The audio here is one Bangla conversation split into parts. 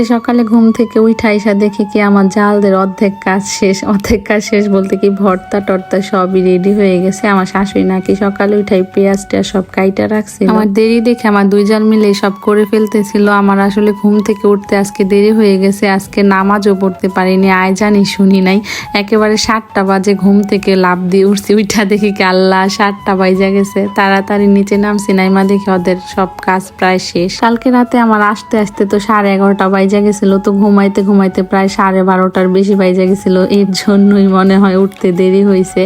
আজকে সকালে ঘুম থেকে উঠা এসা দেখি কি আমার জালদের অর্ধেক কাজ শেষ, অর্ধেক কাজ শেষ বলতে কি ভর্তা টর্তা সবই রেডি হয়ে গেছে। আমার শাশুড়ি নাকি সকালে উঠাই টেয়াজ সব কাইটা রাখছিল। আমার দেরি দেখে আমার দুই জাল মিলে সব করে ফেলতেছিল। আমার আসলে ঘুম থেকে উঠতে আজকে দেরি হয়ে গেছে। আজকে নামাজও পড়তে পারিনি, আয় জানি শুনি নাই। একেবারে সাতটা বাজে ঘুম থেকে লাভ দিয়ে উঠছি উঠা দেখি কি আল্লাহ সাতটা বাজে গেছে। তাড়াতাড়ি নিচে নামছি, নাইমা দেখি ওদের সব কাজ প্রায় শেষ। কালকে রাতে আমার আসতে আসতে তো সাড়ে এগারোটা বাইজা গেছিল তো ঘুমাইতে ঘুমাইতে প্রায় সাড়ে বারোটার বেশি বাইজা গেছিল। এর জন্যই মনে হয় উঠতে দেরি হয়েছে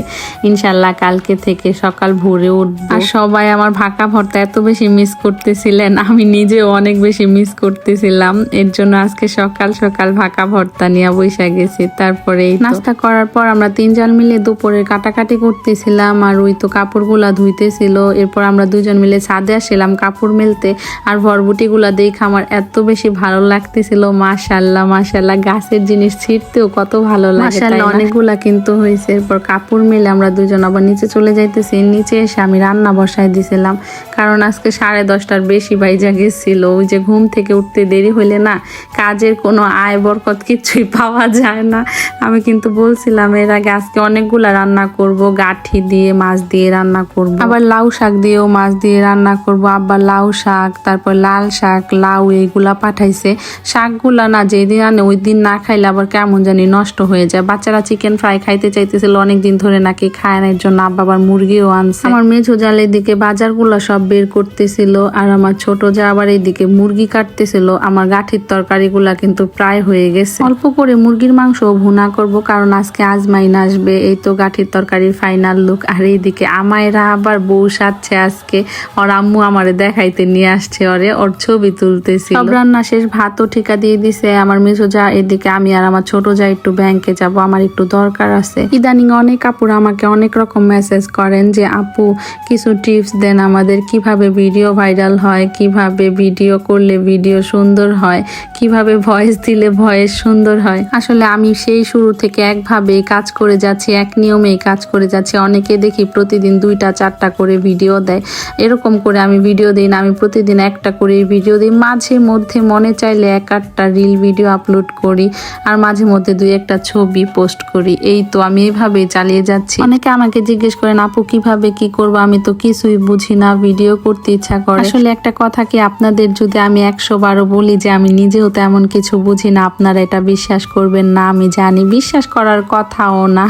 ইনশাল্লাহ কালকে থেকে সকাল ভোরে উঠবো। আর সবাই আমার ভাকা ভর্তা এত বেশি মিস করতেছিলেন, আমি নিজেও অনেক বেশি মিস করতেছিলাম। এর জন্য আজকে সকাল সকাল ভাকা ভর্তা নিয়ে বৈশা গেছি। তারপরে নাস্তা করার পর আমরা তিনজন মিলে দুপুরে কাটাকাটি করতেছিলাম, আর ওই তো কাপড়গুলা ধুইতেছিল। এরপর আমরা দুজন মিলে ছাদে আসছিলাম কাপড় মেলতে। আর ভরবুটিগুলা দেখে আমার এত বেশি ভালো লাগতেছিল মাশাল্লাহ মাশাল্লাহ গাছের জিনিস ছিঁড়তেও কত ভালো লাগে অনেকগুলা কিন্তু হয়েছে এরপর কাপড় মেলে আমরা দুজন আবার নিচে চলে যাইতেছি। নিচে এসে আমি রান্না বসাই দিছিলাম। কারণ আজকে সাড়ে দশটার বেশি বাইজা গেছিল। ওই যে ঘুম থেকে উঠতে দেরি হইলে না, কাজের কোনো আয় বরকত কিছুই পাওয়া যায় না। আমি কিন্তু বলছিলাম এর আগে আজকে অনেকগুলা রান্না করব গাঠি দিয়ে মাছ দিয়ে রান্না করব। আবার লাউ শাক দিয়েও মাছ দিয়ে রান্না করব আবার লাউ শাক তারপর লাল শাক লাউ এইগুলা পাঠাইছে। শাকগুলা না যেদিন আনে ওই দিন না খাইলে আবার কেমন জানি নষ্ট হয়ে যায়। বাচ্চারা চিকেন ফ্রাই খাইতে চাইতেছিল অনেকদিন ধরে নাকি খায় না এর জন্য আব্বা আবার মুরগিও আনছে। আমার মেঝো জাল এদিকে বাজারগুলো সব বের করতেছিল আর আমার ছোট যা আবার এইদিকে মুরগি কাটতেছিল আমার গাঠির তরকারিগুলা কিন্তু প্রায় হয়ে গেছে। অল্প করে মুরগির মাংস ভুনা করব, কারণ আজকে আজমাইন আসবে, এই তো গাঠির তরকারির ফাইনাল লুক আর এইদিকে আমায়রা আবার বউ সাজছে আজকে। ওর আম্মু আমারে দেখাইতে নিয়ে আসছে ওরে, ওর ছবি তুলতেছি সব রান্না শেষ, ভাতও ঠিকা দিয়ে দিছে। আমার মেজো যা, এদিকে আমি আর আমার ছোট যা একটু ব্যাংকে যাব, আমার একটু দরকার আছে। ইদানিং অনেক আপুর আমাকে অনেক রকম মেসেজ করেন যে, আপু, কিছু টিপস দেন আমাদের, কীভাবে ভিডিও ভাইরাল হয়, কীভাবে ভিডিও করলে ভিডিও সুন্দর হয়, কীভাবে ভয়েস দিলে ভয়েস সুন্দর হয়? আসলে আমি সেই শুরু থেকে একভাবে কাজ করে যাচ্ছি, এক নিয়মেই কাজ করে যাচ্ছি। অনেকে দেখি প্রতিদিন দুইটা, চারটা করে ভিডিও দেয়। এরকম করে আমি ভিডিও দিই না, আমি প্রতিদিন একটা করে ভিডিও দিই। মাঝে মধ্যে মনে চাইলে এক আধটা রিল ভিডিও আপলোড করি আর মাঝে মধ্যে দুই একটা ছবি পোস্ট করি। এই তো আমি এইভাবেই চালিয়ে যাচ্ছি। অনেকে আমাকে জিজ্ঞেস করেন, আপু, কীভাবে কি করব? আমি তো কিছুই বুঝি না, ভিডিও করতে ইচ্ছা করে। আসলে একটা কথা কি, আপনাদের যদি আমি একশো বারো বলি যে আমি নিজেও তেমন কিছু বুঝি না, আপনারা এটা বিশ্বাস করবেন না, আমি জানি। বিশ্বাস করার কথাও না।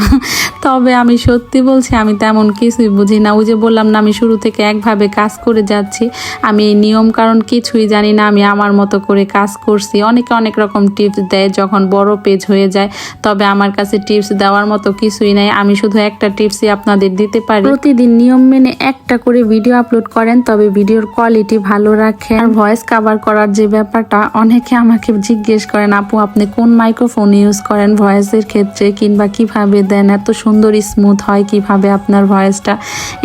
তবে আমি সত্যি বলছি, আমি তেমন কিছুই বুঝি না। ওই যে বললাম না, আমি শুরু থেকে একভাবে কাজ করে যাচ্ছি। আমি এই নিয়ম কারণ কিছুই জানি না, আমি আমার মতো করে কাজ করছি। অনেকে অনেক রকম টিপস দেয় যখন বড় পেজ হয়ে যায়, তবে আমার কাছে টিপস দেওয়ার মতো কিছুই নাই। আমি শুধু একটা টিপসই আপনাদের দিতে পারি। প্রতিদিন নিয়ম মেনে একটা করে ভিডিও আপলোড করেন, তবে ভিডিওর কোয়ালিটি ভালো রাখেন। আর ভয়েস কাভার করার যে ব্যাপারটা, অনেকে আমাকে জিজ্ঞেস করেন, আপু, আপনি কোন মাইক্রোফোন ইউজ করেন? ভয়েসের ক্ষেত্রে কিংবা কীভাবে দেন এত সুন্দর স্মুথ হয় কীভাবে আপনার ভয়েসটা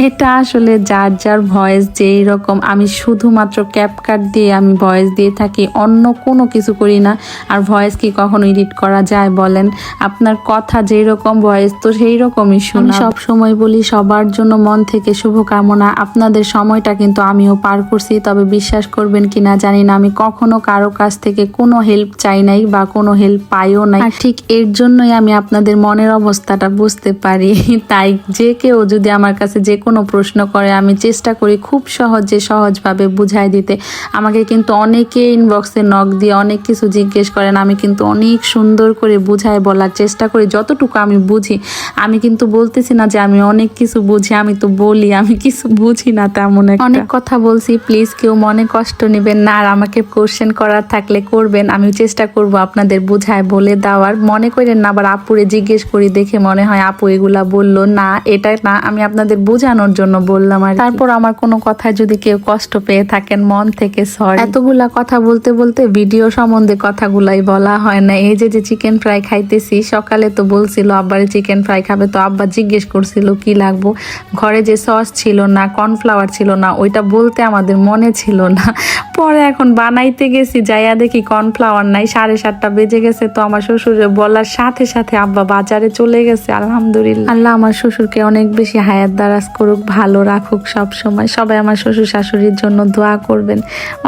এটা আসলে যার যার ভয়েস যেই রকম। আমি শুধুমাত্র ক্যাপকাট দিয়ে আমি ভয়েস দিয়ে থাকি অন্য কোনো কিছু করি না। আর ভয়েস কি কখনো এডিট করা যায় বলেন? আপনার কথা যেই রকম ভয়েস তো সেই রকমই শুনি। সব সময় বলি সবার জন্য মন থেকে শুভকামনা। আপনাদের সময়টা কিন্তু আমিও পার করছি তবে বিশ্বাস করবেন কিনা জানি না। আমি কখনো কারও কাছ থেকে কোনো হেল্প চাই নাই বা কোনো হেল্প পাইও নাই। ঠিক এর জন্যই আমি আপনাদের মনের অবস্থাটা বুঝতে পারি। তাই যে কেউ যদি আমার কাছে যে কোনো প্রশ্ন করে, আমি চেষ্টা করি খুব সহজে সহজভাবে বুঝাই দিতে। আমাকে কিন্তু অনেকে ইনবক্সে নখ দিয়ে অনেক কিছু জিজ্ঞেস করেন। আমি কিন্তু অনেক সুন্দর করে বুঝাই বলার চেষ্টা করি, যতটুকু আমি বুঝি। আমি কিন্তু বলতেছি না যে আমি অনেক কিছু বুঝি, আমি তো বলি, আমি কিছু বুঝি না তেমন অনেক কথা বলছি প্লিজ কেউ মনে কষ্ট নেবেন না, আর আমাকে কোশ্চেন করার থাকলে করবেন। আমি চেষ্টা করব আপনাদের বুঝায় বলে দেওয়ার। মনে করেন না আবার আপুরে জিজ্ঞেস করি দেখে মনে হয় আপু এগুলা বলল না এটা না আমি আপনাদের বোঝানোর জন্য বললাম আর তারপর আমার কোনো কথায় যদি কেউ কষ্ট পেয়ে থাকেন মন থেকে সরি এতগুলা কথা বলতে বলতে ভিডিও সম্বন্ধে কথাগুলাই বলা হয় না। এই যে যে চিকেন ফ্রাই খাইতেছি সকালে তো বলছিল আব্বারে চিকেন ফ্রাই খাবে। তো আব্বা জিজ্ঞেস করছিল কি লাগবো? ঘরে যে সস ছিল না কর্নফ্লাওয়ার ছিল না ওইটা বলতে আমাদের মনে ছিল না। পরে এখন বানাইতে গেছি, যাইয়া দেখি কর্নফ্লাওয়ার নাই, সাড়ে সাতটা বেজে গেছে তো আমার শ্বশুরে বলার সাথে সাথে আব্বা বাজারে চলে গেছে, আলহামদুলিল্লাহ। আল্লাহ আমার শ্বশুরকে অনেক বেশি হায়াত দারাজ করুক, ভালো রাখুক সব সময় সবাই আমার শ্বশুর শাশুড়ির জন্য দোয়া করবেন।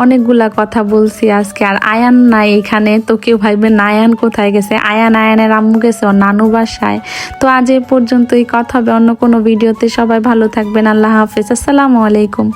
অনেকগুলা কথা বলছি আজকে, আর আয়ান নাই এখানে, তো কেউ ভাইবেন আয়ান কোথায় গেছে? আয়ান, আয়ানের আম্মু গেছে, ওর নানু বাসায়। তো আজ এ পর্যন্তই, কথা হবে অন্য কোনো ভিডিওতে। সবাই ভালো থাকবেন, আল্লাহ হাফেজ। আসসালামু আলাইকুম।